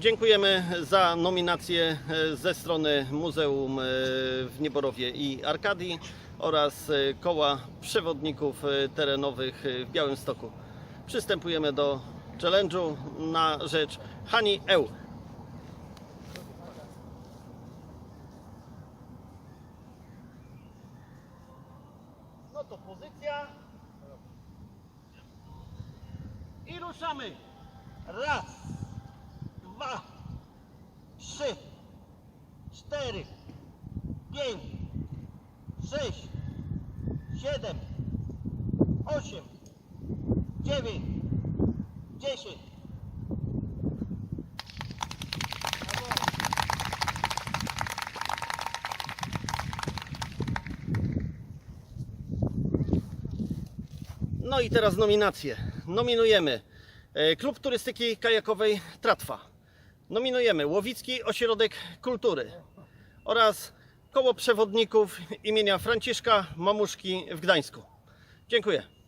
Dziękujemy za nominację e, ze strony Muzeum e, w Nieborowie i Arkadii oraz e, Koła Przewodników Terenowych w Białymstoku. Przystępujemy do challenge'u na rzecz Hani Eł. No to pozycja. I ruszamy. Raz, cztery, pięć, sześć, siedem, osiem, dziewięć, dziesięć. No i teraz nominacje. Nominujemy e, Klub Turystyki Kajakowej Tratwa. Nominujemy Łowicki Ośrodek Kultury oraz Koło Przewodników imienia Franciszka Mamuszki w Gdańsku. Dziękuję.